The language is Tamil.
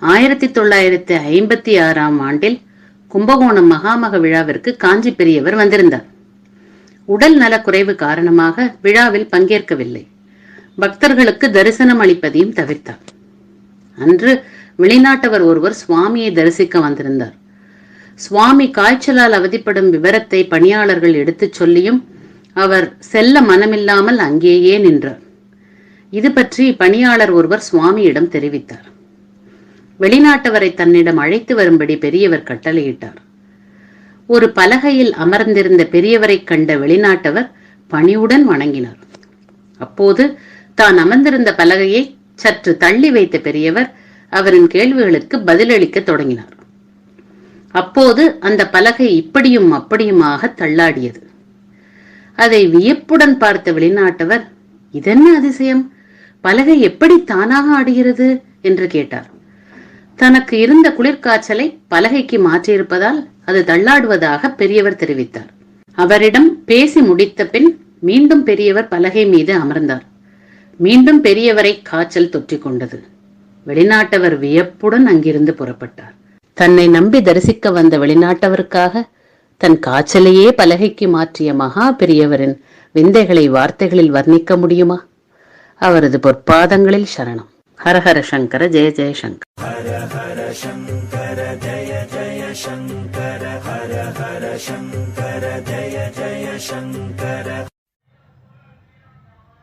ஆயிரத்தி தொள்ளாயிரத்தி ஐம்பத்தி ஆறாம் ஆண்டில் கும்பகோணம் மகாமக விழாவிற்கு காஞ்சி பெரியவர் வந்திருந்தார். உடல் நலக்குறைவு காரணமாக விழாவில் பங்கேற்கவில்லை. பக்தர்களுக்கு தரிசனம் அளிப்பதையும் தவிர்த்தார். அன்று வெளிநாட்டவர் ஒருவர் சுவாமியை தரிசிக்க வந்திருந்தார். சுவாமி காய்ச்சலால் அவதிப்படும் விவரத்தை பணியாளர்கள் எடுத்துச் சொல்லியும் அவர் செல்ல மனமில்லாமல் அங்கேயே நின்றார். இது பற்றி பணியாளர் ஒருவர் சுவாமியிடம் தெரிவித்தார். வெளிநாட்டவரை தன்னிடம் அழைத்து வரும்படி பெரியவர் கட்டளையிட்டார். ஒரு பலகையில் அமர்ந்திருந்த பெரியவரைக் கண்ட வெளிநாட்டவர் பணிவுடன் வணங்கினார். அப்போது தான் அமர்ந்திருந்த பலகையை சற்று தள்ளி வைத்த பெரியவர் அவரின் கேள்விகளுக்கு பதிலளிக்க தொடங்கினார். அப்போது அந்த பலகை இப்படியும் அப்படியுமாக தள்ளாடியது. அதை வியப்புடன் பார்த்த வெளிநாட்டவர் இதென்ன அதிசயம்? பலகை எப்படி தானாக ஆடுகிறது? என்று கேட்டார். தனக்கு இருந்த குளிர்காய்ச்சலை பலகைக்கு மாற்றியிருப்பதால் அது தள்ளாடுவதாக பெரியவர் தெரிவித்தார். அவரிடம் பேசி முடித்த பின் மீண்டும் பெரியவர் பலகை மீது அமர்ந்தார். மீண்டும் பெரியவரை காய்ச்சல் தொற்றிக் கொண்டது வெளிநாட்டவர் வியப்புடன் அங்கிருந்து புறப்பட்டார். தன்னை நம்பி தரிசிக்க வந்த வெளிநாட்டவருக்காக தன் காய்ச்சலையே பலகைக்கு மாற்றிய மகா பெரியவரின் விந்தைகளை வார்த்தைகளில் வர்ணிக்க முடியுமா? அவரது பொற்பாதங்களில் சரணம். ஹரஹர சங்கர ஜெய ஜெய சங்கர.